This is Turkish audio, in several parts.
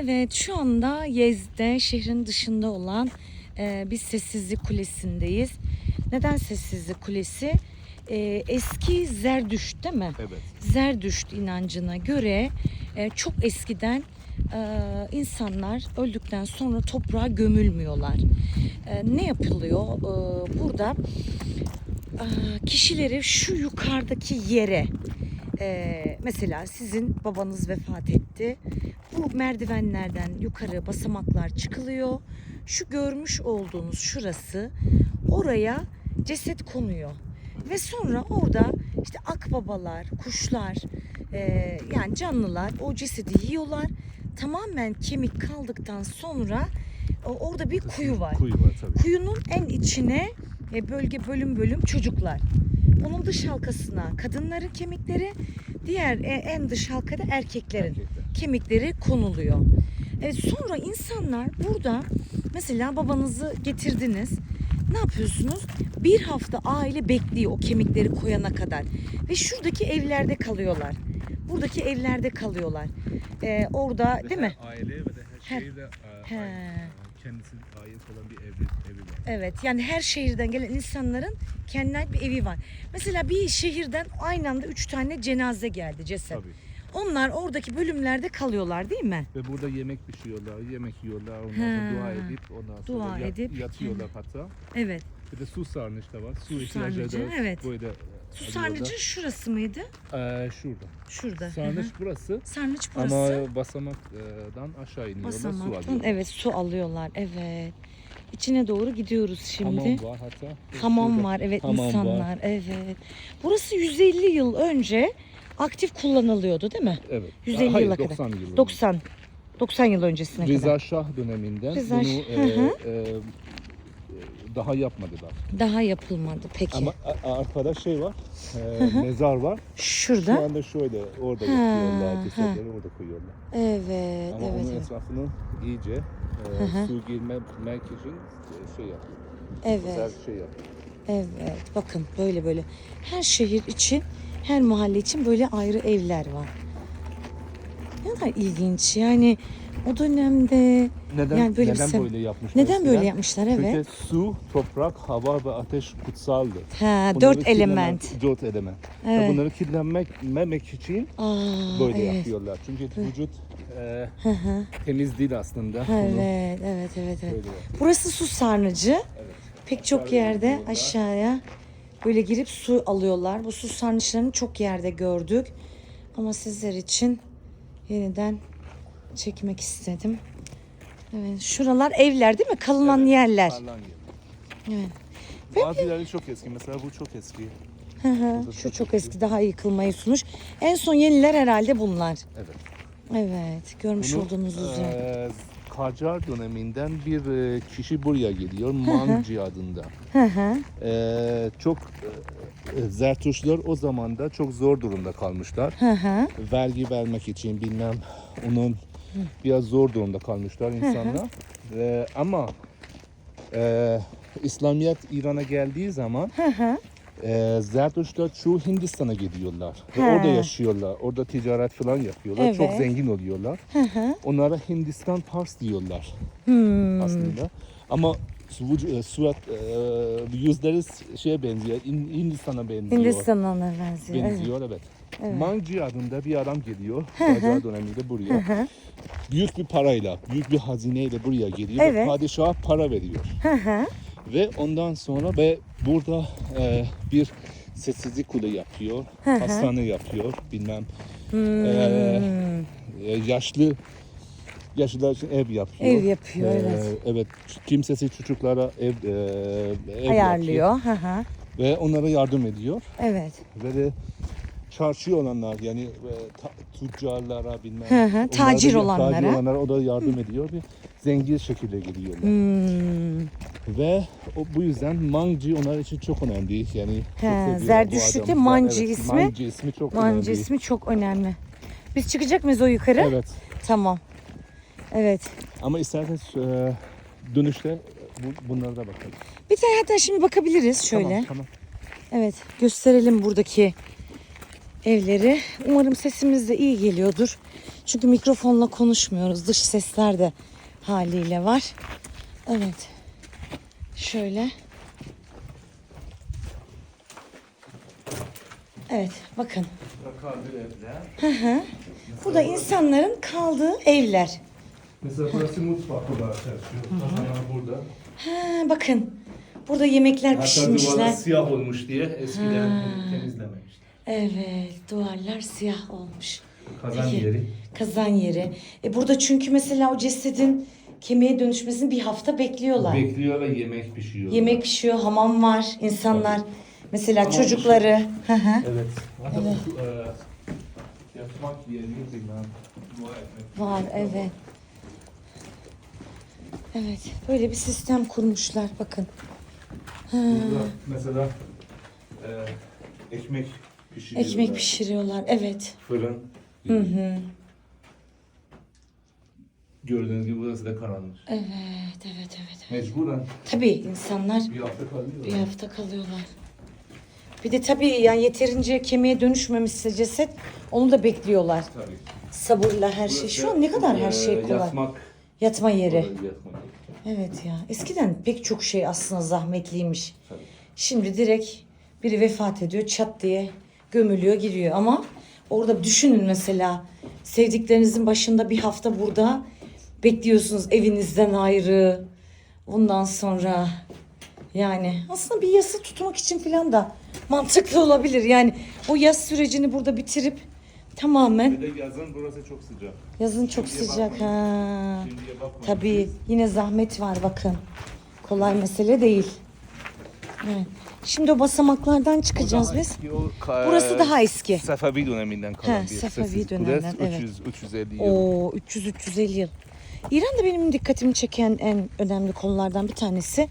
Evet şu anda Yez'de şehrin dışında olan e, bir sessizlik kulesindeyiz. Neden sessizlik kulesi? E, eski Zerdüşt değil mi? Evet. Zerdüşt inancına göre e, çok eskiden e, insanlar öldükten sonra toprağa gömülmüyorlar. E, ne yapılıyor? E, burada e, kişileri şu yukarıdaki yere e, mesela sizin babanız vefat etti. Bu merdivenlerden yukarı basamaklar çıkılıyor. Şu görmüş olduğunuz şurası oraya ceset konuyor. Ve sonra orada işte akbabalar, kuşlar, e, yani canlılar o cesedi yiyorlar. Tamamen kemik kaldıktan sonra o- orada bir kuyu var. Kuyu var tabii. Kuyunun en içine e, bölge bölüm bölüm çocuklar. Onun dış halkasına kadınların kemikleri, diğer e, en dış halkada erkeklerin Erkekler. kemikleri konuluyor. Evet, sonra insanlar burada mesela babanızı getirdiniz. Ne yapıyorsunuz? Bir hafta aile bekliyor o kemikleri koyana kadar. Ve şuradaki evlerde kalıyorlar. Buradaki evlerde kalıyorlar. Ee, orada değil mi? Aile ve de her He. şehirde e, He. ait- e, kendisine ait olan bir evi, evi var. Evet yani her şehirden gelen insanların kendine ait bir evi var. Mesela bir şehirden aynı anda üç tane cenaze geldi ceset. Tabii. Onlar oradaki bölümlerde kalıyorlar değil mi? Ve burada yemek pişiyorlar, yemek yiyorlar, ondan sonra dua edip ondan sonra Dua yat- edip, yatıyorlar hatta. Evet. Bir de su sarnıç da var. Su, Su ihtiyacı sarnıcı, da evet. böyle e, Su alıyorlar. sarnıcı şurası mıydı? Ee, şurada. Şurada. Sarnıç burası. Sarnıç burası. Ama basamaktan aşağı iniyorlar, su Basamaktan alıyorlar. evet su alıyorlar. Evet. İçine doğru gidiyoruz şimdi. Hamam var hatta. Hamam Şurada var evet hamam var. insanlar evet. Burası 150 yıl önce aktif kullanılıyordu değil mi? Evet. 150 Hayır, yıla kadar. 90 yıl. 90 90 yıl öncesine Rıza kadar. Şah döneminden Rıza bunu e, Hı e, daha yapmadılar. Daha yapılmadı peki. Ama a- arkada şey var, e, mezar var. Şu Şurada. anda şöyle orada Ha, yapıyorlar, cesetleri orada koyuyorlar. Evet, Ama evet, onun evet. etrafını iyice e, Hı su girmemek için e, şey yapıyor. Evet, Güzel şey yapıyor. evet. Bakın böyle böyle. Her şehir için, her mahalle için böyle ayrı evler var. Ne kadar ilginç. Yani o dönemde Neden, Yani böyle neden sen- böyle yapmışlar? neden böyle yapmışlar evet. Çünkü su, toprak, hava ve ateş kutsaldı. Ha, Bunları dört element. Dört element. Ve Evet. bunları kirlenmemek için Aa, böyle evet. yapıyorlar. Çünkü vücut e, Hı hı. temiz değil aslında. Bunu Evet, evet, evet, evet. yapıyor. Burası su sarnıcı. Evet. Pek çok yerde aşağıya böyle girip su alıyorlar. Bu su sarnıçlarını çok yerde gördük. Ama sizler için yeniden çekmek istedim. Evet, şuralar evler değil mi? Kalınan Evet, yerler. Parlan yer. Evet. Bazıları çok eski. Mesela bu çok eski. Hı hı, Şu çok eski, daha yıkılmayı sunmuş. En son yeniler herhalde bunlar. Evet. Evet, görmüş Bunu, olduğunuz üzere. e, Kacar döneminden bir e, kişi buraya geliyor. Mangci adında. Hı hı. E, çok e, Zertuşlar o zaman da çok zor durumda kalmışlar. Vergi vermek için bilmem onun biraz zor durumda kalmışlar insanlar. E, ama e, İslamiyet İran'a geldiği zaman. E, Zertuşlar çoğu Hindistan'a gidiyorlar. Ve orada yaşıyorlar. Orada ticaret falan yapıyorlar. Çok Evet. zengin oluyorlar. Hı hı. Onlara Hindistan Pars diyorlar Hmm. aslında. Ama e, surat e, yüzleri şeye benziyor. Hin- Hindistan'a benziyor. Hindistan'a benziyor. benziyor evet. Evet. Manci adında bir adam geliyor. Kacar döneminde buraya. büyük bir parayla, büyük bir hazineyle buraya geliyor. Evet. Ve padişaha para veriyor. Hı hı. Ve ondan sonra ve burada e, bir sessizlik kule yapıyor. Hı hı. hastane yapıyor. Bilmem Hmm. e, e, yaşlı yaşlılar için ev yapıyor. Ev yapıyor, Ee, evet. Evet. Kimsesiz çocuklara ev, e, ev yapıyor. Ayarlıyor. Hı hı. Ve onlara yardım ediyor. Evet. Ve de çarşı olanlar yani e, ta, tüccarlara bilmem. Hı hı, onlara tacir da- olanlara. Tacir olanlara o da yardım ediyor ve zengin şekilde gidiyorlar. Hmm. Ve o, bu yüzden Mangci onlar için çok önemli. Yani çok He, seviyor bu Zerdüştlük'te adamı. Manci ismi- Manci ismi çok Mancı önemli. ismi çok önemli. Biz çıkacak mıyız o yukarı? Evet. Tamam. Evet. Ama isterseniz e, dönüşte bu, bunlara da bakalım. Bir tane hatta şimdi bakabiliriz şöyle. Tamam, tamam. Evet. Gösterelim buradaki evleri. Umarım sesimiz de iyi geliyordur. Çünkü mikrofonla konuşmuyoruz. Dış sesler de haliyle var. Evet. Şöyle. Evet bakın. Burada insanların kaldığı evler. Mesela burası mutfak olarak çalışıyor. Kazanlar burada. Ha, bakın. Burada yemekler Hatta duvarı pişirmişler. siyah olmuş diye eskiden temizlememişler. Evet, duvarlar siyah olmuş. Kazan Peki. yeri. Kazan yeri. E burada çünkü mesela o cesedin kemiğe dönüşmesini bir hafta bekliyorlar. Bekliyor ve yemek pişiyor. Yemek pişiyor, hamam var, insanlar. Mesela Hamam çocukları. Evet. Hatta bu, e, yatmak etmek. var, evet. Evet, böyle bir sistem kurmuşlar bakın. Burada mesela e, ekmek pişiriyorlar. Ekmek pişiriyorlar, evet. Fırın. Hı hı. Gördüğünüz gibi burası da karanlık. Evet, evet, evet. Mecburen Tabii insanlar bir hafta kalıyor. Bir hafta kalıyorlar. Bir de tabii yani yeterince kemiğe dönüşmemişse ceset onu da bekliyorlar. Tabii. Sabırla her şey. Şu an ne kadar her şey e, kolay. Yatmak. Yatma yeri. Yatmak yeri. Evet ya. Eskiden pek çok şey aslında zahmetliymiş. Tabii. Şimdi direkt biri vefat ediyor çat diye gömülüyor giriyor ama orada düşünün mesela sevdiklerinizin başında bir hafta burada bekliyorsunuz evinizden ayrı. Ondan sonra yani aslında bir yası tutmak için falan da mantıklı olabilir. Yani o yaz sürecini burada bitirip tamamen Bir de yazın burası çok sıcak. yazın çok Şimdiye sıcak bakmayın. ha. Tabii yine zahmet var bakın. Kolay mesele değil. Evet. Şimdi o basamaklardan çıkacağız biz. Burası daha eski. Safavi döneminden kalan He, bir Safavi dönemden, kudret. evet. 300 350 yıl. O 300-350 yıl. İran da benim dikkatimi çeken en önemli konulardan bir tanesi.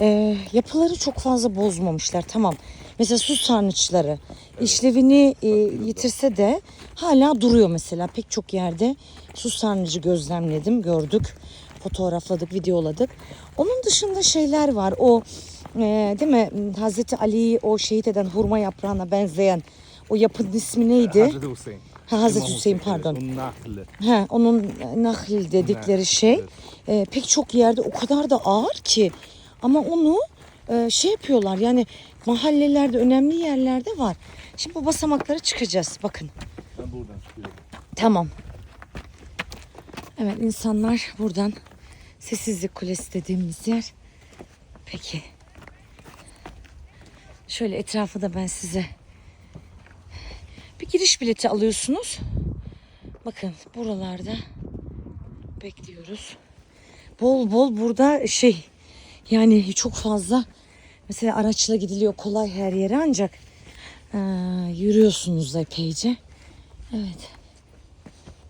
Ee, yapıları çok fazla bozmamışlar tamam. Mesela su sarnıçları işlevini e, yitirse de hala duruyor mesela. Pek çok yerde su sarnıcı gözlemledim, gördük, fotoğrafladık, videoladık. Onun dışında şeyler var. O e, değil mi Hazreti Ali'yi o şehit eden hurma yaprağına benzeyen o yapının ismi neydi? Hazreti Hüseyin. Ha, Hazreti İmam Hüseyin, pardon. nakli. He, onun nahl dedikleri Nahl, şey e, pek çok yerde o kadar da ağır ki ama onu e, şey yapıyorlar yani mahallelerde önemli yerlerde var. Şimdi bu basamaklara çıkacağız bakın. Ben buradan çıkıyorum. Tamam. Evet insanlar buradan sessizlik kulesi dediğimiz yer. Peki. Şöyle etrafı da ben size bir giriş bileti alıyorsunuz. Bakın buralarda bekliyoruz. Bol bol burada şey yani çok fazla mesela araçla gidiliyor kolay her yere ancak eee, yürüyorsunuz da epeyce. Evet.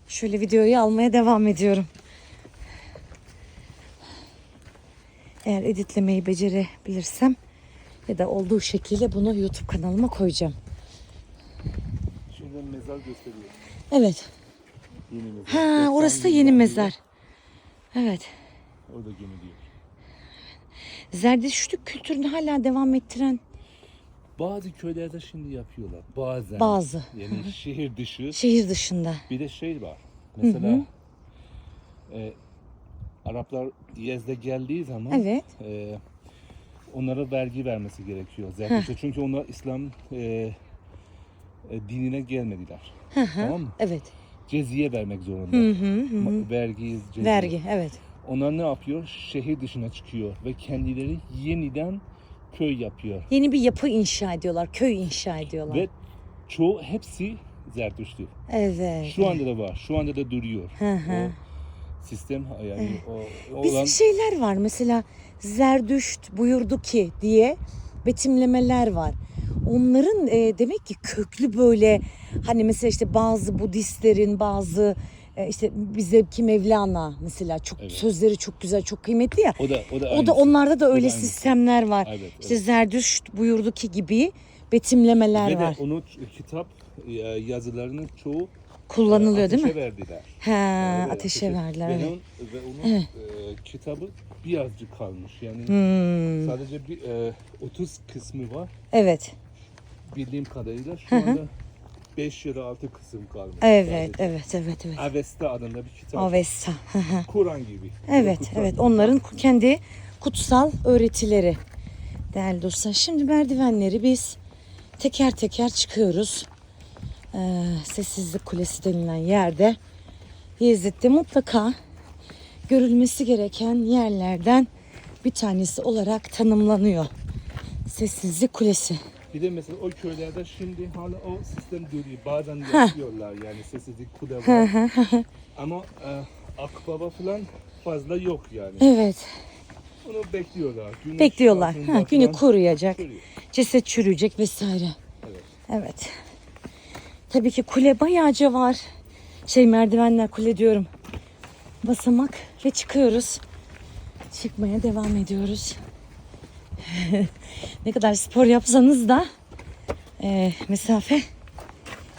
Şöyle videoyu almaya devam ediyorum. Eğer editlemeyi becerebilirsem ya da olduğu şekliyle bunu YouTube kanalıma koyacağım. Şimdi mezar gösteriyor. Evet. Yeni mezar. Ha, 90 orası da yeni mezar. Evet. diyor. Orada gemi diyor. Zerdüştlük kültürünü hala devam ettiren Bazı köylerde şimdi yapıyorlar. Bazen. Bazı. Yani şehir dışı. şehir dışında. Bir de şey var. Mesela e, Araplar Yezde geldiği zaman Evet. e, onlara vergi vermesi gerekiyor. Zerdüşt'e. Çünkü onlar İslam e, e, dinine gelmediler. tamam mı? Evet. Ceziye vermek zorunda. Hı hı hı. Vergi, ceziye. Vergi. Evet. Onlar ne yapıyor? Şehir dışına çıkıyor ve kendileri yeniden köy yapıyor. Yeni bir yapı inşa ediyorlar. Köy inşa ediyorlar. Ve çoğu hepsi Zerdüştlü. Evet. Şu anda da var. Şu anda da duruyor. Hı hı. O sistem yani o, o Bizim olan şeyler var mesela Zerdüşt buyurdu ki diye betimlemeler var. Onların e, demek ki köklü böyle hani mesela işte bazı Budistlerin bazı e, işte bize ki Mevlana mesela çok Evet. sözleri çok güzel çok kıymetli ya. o da o da O aynısı. da onlarda da öyle aynısı. sistemler var. Evet, İşte evet. Zerdüşt buyurdu ki gibi betimlemeler Ve var. de onu ç- kitap e, yazılarının çoğu Kullanılıyor değil mi? ateşe verdiler. He, Evet, ateşe verdiler. Ve, Evet. onun, ve onun e, kitabı birazcık kalmış. Yani Hmm, sadece bir e, 30 kısmı var evet. bildiğim kadarıyla. Şu anda 5 ya da 6 kısım kalmış. Evet, sadece. evet, evet, evet. Avesta adında bir kitap. Avesta. Kur'an gibi. Evet, Kutsal. evet. Onların kendi kutsal öğretileri. Değerli dostlar. Şimdi merdivenleri biz teker teker çıkıyoruz. Ee, Sessizlik Kulesi denilen yerde. Yezid'de mutlaka görülmesi gereken yerlerden bir tanesi olarak tanımlanıyor. Sessizlik Kulesi. Bir de mesela o köylerde şimdi hala o sistem duruyor. Bazen yapıyorlar yani sessizlik kuda var. Ama e, akbaba falan fazla yok yani. Evet, Onu bekliyorlar. Güneş bekliyorlar. Ha, günü kuruyacak. duruyor. ceset çürüyecek vesaire. Evet. Evet. Tabii ki kule bayağıca var. Şey merdivenler kule diyorum. Basamak ve çıkıyoruz. Çıkmaya devam ediyoruz. ne kadar spor yapsanız da e, mesafe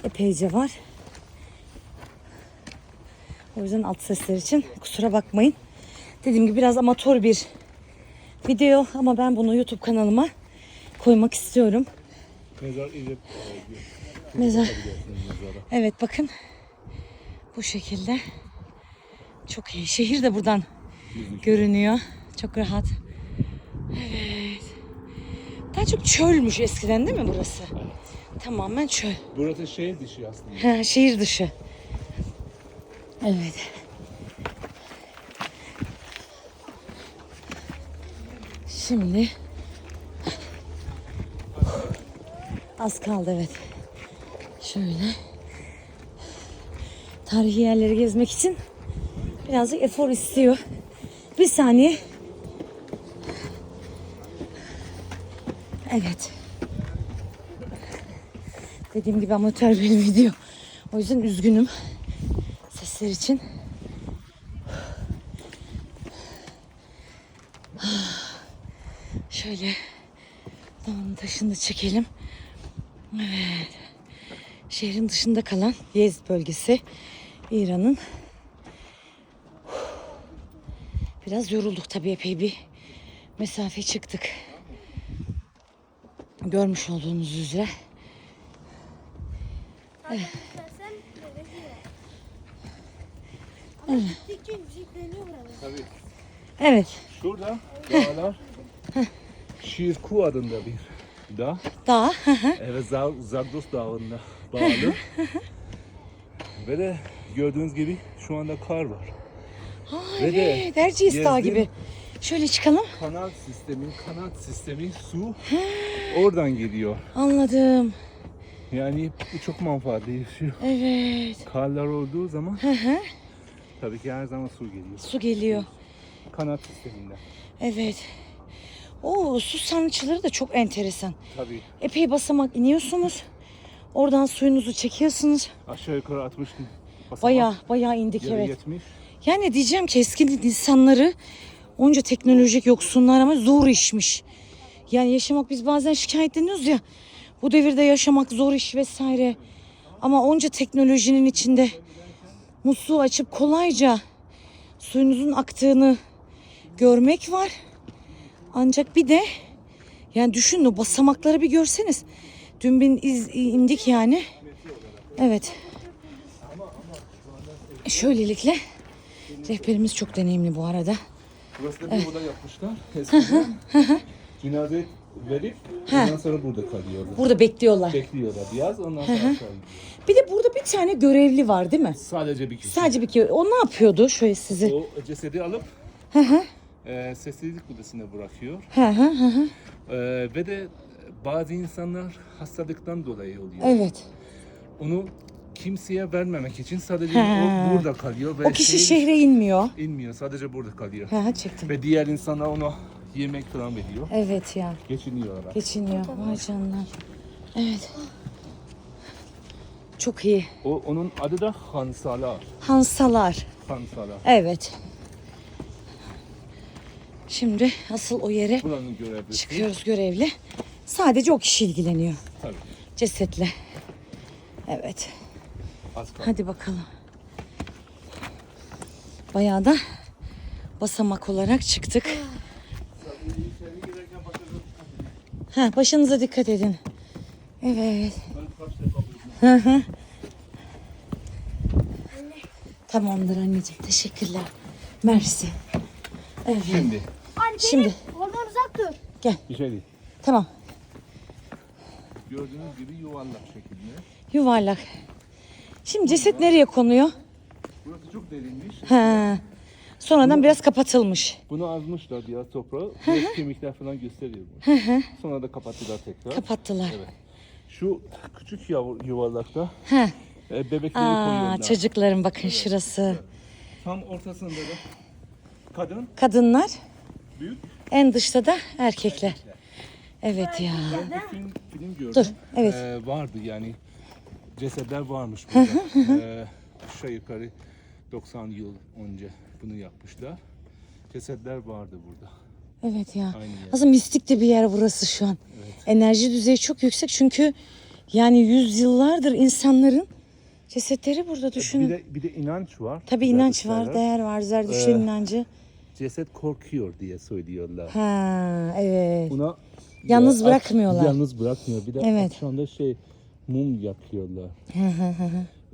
epeyce var. O yüzden alt sesler için kusura bakmayın. Dediğim gibi biraz amatör bir video ama ben bunu YouTube kanalıma koymak istiyorum. Mezar İrip. Mezar. Evet bakın bu şekilde çok iyi. Şehir de buradan görünüyor. Çok rahat. Evet. Daha çok çölmüş eskiden değil mi burası? Tamamen çöl. Burası şehir dışı aslında. Ha, şehir dışı. Evet. Şimdi az kaldı evet. Şöyle tarihi yerleri gezmek için birazcık efor istiyor. Bir saniye. Evet. Dediğim gibi amatör bir video. O yüzden üzgünüm sesler için. Şöyle dağın taşını çekelim. Evet. Şehrin dışında kalan Yezd bölgesi İran'ın. Biraz yorulduk tabii epey bir mesafe çıktık. Görmüş olduğunuz üzere. Evet. Evet. Şurada dağlar Şirku adında bir dağ. Dağ. Evet Zag- Zagros Dağı'nda bağlı. Ve de gördüğünüz gibi şu anda kar var. Ve de Evet. Erciyes Dağı gibi. Şöyle çıkalım. Kanal sistemi, kanat sistemi su oradan geliyor. Anladım. Yani bu çok manfaatli yaşıyor. Evet. Karlar olduğu zaman Hı hı. tabii ki her zaman su geliyor. Su geliyor. Kanat sisteminden. Evet. O su sarnıçları da çok enteresan. Tabii Epey basamak iniyorsunuz. Oradan suyunuzu çekiyorsunuz. aşağı yukarı 60 gün. basamak, Baya baya indik evet. 70. Yani diyeceğim ki eski insanları onca teknolojik yoksunlar ama zor işmiş. Yani yaşamak biz bazen şikayetleniyoruz ya. Bu devirde yaşamak zor iş vesaire. Ama onca teknolojinin içinde musluğu açıp kolayca suyunuzun aktığını görmek var. Ancak bir de yani düşünün o basamakları bir görseniz. Dün bin iz, indik yani. Evet. Şöylelikle rehberimiz çok deneyimli bu arada. Burası da bir oda yapmışlar. Eskiden cenaze verip ondan sonra burada kalıyorlar. Burada bekliyorlar. Bekliyorlar biraz ondan sonra aşağı. Bir de burada bir tane görevli var değil mi? Sadece bir kişi. Sadece bir kere. O ne yapıyordu? Şöyle sizi. O cesedi alıp e, sessizlik odasına bırakıyor. Hı hı hı hı. E, ve de bazı insanlar hastalıktan dolayı oluyor. Evet. Onu kimseye vermemek için sadece Ha. o burada kalıyor ve O kişi şehir şehre inmiyor. inmiyor. Sadece burada kalıyor. Hı çektim. Ve diğer insanlar ona yemek falan veriyor. Evet ya. Geçiniyorlar. Geçiniyor. Vay canına. Evet. Çok iyi. O onun adı da Hansalar. Hansalar. Hansalar. Evet. Şimdi asıl o yere Buranın görevlisi. çıkıyoruz görevli. Sadece o kişi ilgileniyor. Tabii. Cesetle. Evet. Az kaldı. Hadi bakalım. Bayağı da basamak olarak çıktık. Ha, başınıza dikkat edin. Evet. Hı hı. Tamamdır anneciğim. Teşekkürler. Mersi. Evet. Şimdi Anne Şimdi oradan uzak dur. bir şey değil. tamam. Gördüğünüz gibi yuvarlak şekilde. Yuvarlak. Şimdi ceset nereye konuyor? Burası çok derinmiş. Ha. Sonradan biraz kapatılmış. Bunu azmışlar diğer toprağı. Biraz kemikler falan gösteriyor. bunu. Sonra da kapattılar tekrar. Kapattılar. Evet. Şu küçük yav- yuvarlakta Ha. e, bebekleri Aa, koyuyorlar. çocukların bakın şurası. Tam ortasında da kadın, Kadınlar, büyük. en dışta da erkekler. Evet ya. Ben bir film, film gördüm. Dur, evet. Ee, vardı yani cesetler varmış burada. ee, aşağı yukarı 90 yıl önce bunu yapmışlar. Cesetler vardı burada. Evet ya. Aslında mistik de bir yer burası şu an. Enerji düzeyi çok yüksek çünkü yani yüzyıllardır insanların cesetleri burada düşünün. Bir de, bir de inanç var. Tabii inanç var, değer var, Zerdüştlerin Ee, inancı. Ceset korkuyor diye söylüyorlar. Ha, evet. Buna Yalnız Ya, bırakmıyorlar. Yalnız bırakmıyor. Bir de Evet. akşamda şey mum yakıyorlar.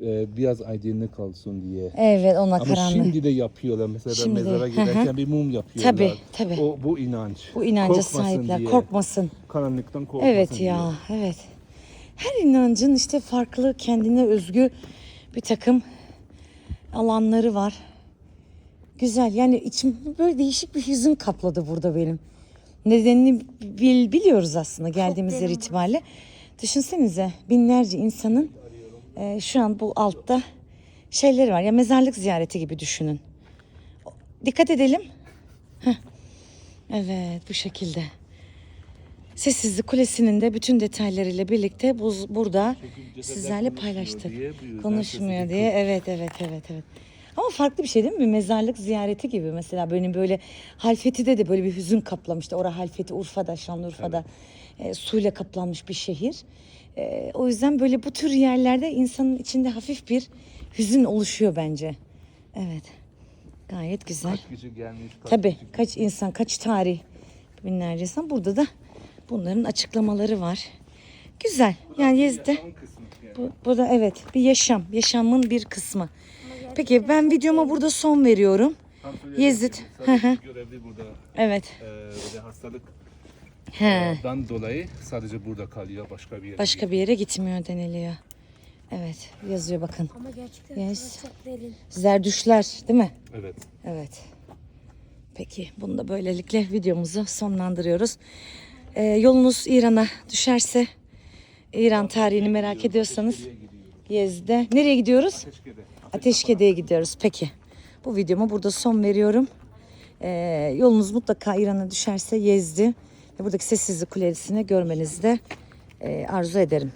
ee, biraz aydınlık kalsın diye. Evet, ona Ama karanlık. şimdi de yapıyorlar. Mesela Şimdi, mezara giderken bir mum yapıyorlar. Tabii, tabii. O, bu inanç. Bu inanca Korkmasın sahipler, diye. korkmasın. Karanlıktan korkmasın Evet diye. ya, evet. Her inancın işte farklı kendine özgü bir takım alanları var. Güzel yani içim böyle değişik bir hüzün kapladı burada benim. Nedenini bil, biliyoruz aslında geldiğimiz yer itibariyle. Düşünsenize binlerce insanın e, şu an bu altta şeyleri var. Ya mezarlık ziyareti gibi düşünün. Dikkat edelim. Heh. Evet bu şekilde. Sessizlik Kulesi'nin de bütün detaylarıyla birlikte bu, burada sizlerle konuşmuyor paylaştık. diye bu yüzden Konuşmuyor diye. Evet evet evet evet. Ama farklı bir şey değil mi? Bir mezarlık ziyareti gibi mesela böyle böyle Halfeti'de de böyle bir hüzün kaplamıştı. Orada Halfeti Urfa'da, Şanlıurfa'da e, suyla kaplanmış bir şehir. E, o yüzden böyle bu tür yerlerde insanın içinde hafif bir hüzün oluşuyor bence. Evet. Gayet güzel. Kaç kişi gelmiş. Kaç Tabii kişi- kaç insan, kaç tarih binlerce insan. Burada da bunların açıklamaları var. Güzel. Yani Yezde bu, bu da evet bir yaşam, yaşamın bir kısmı. Peki ben videoma burada son veriyorum. Yezid. görevli burada. Evet. Ee, ve hastalık He. dan dolayı sadece burada kalıyor. Başka bir yere Başka bir yere gitmiyor deniliyor. Evet yazıyor bakın. Ama gerçekten Yes. çok derin. Zerdüşler değil mi? Evet. Evet. Peki bunu da böylelikle videomuzu sonlandırıyoruz. Ee, yolunuz İran'a düşerse İran tarihini merak ediyorsanız Yezde. Nereye gidiyoruz? Keşke'de. Ateşkede'ye gidiyoruz. Peki. Bu videoma burada son veriyorum. Ee, yolunuz mutlaka İran'a düşerse Yezdi ve buradaki sessizlik kulesini görmenizi de e, arzu ederim.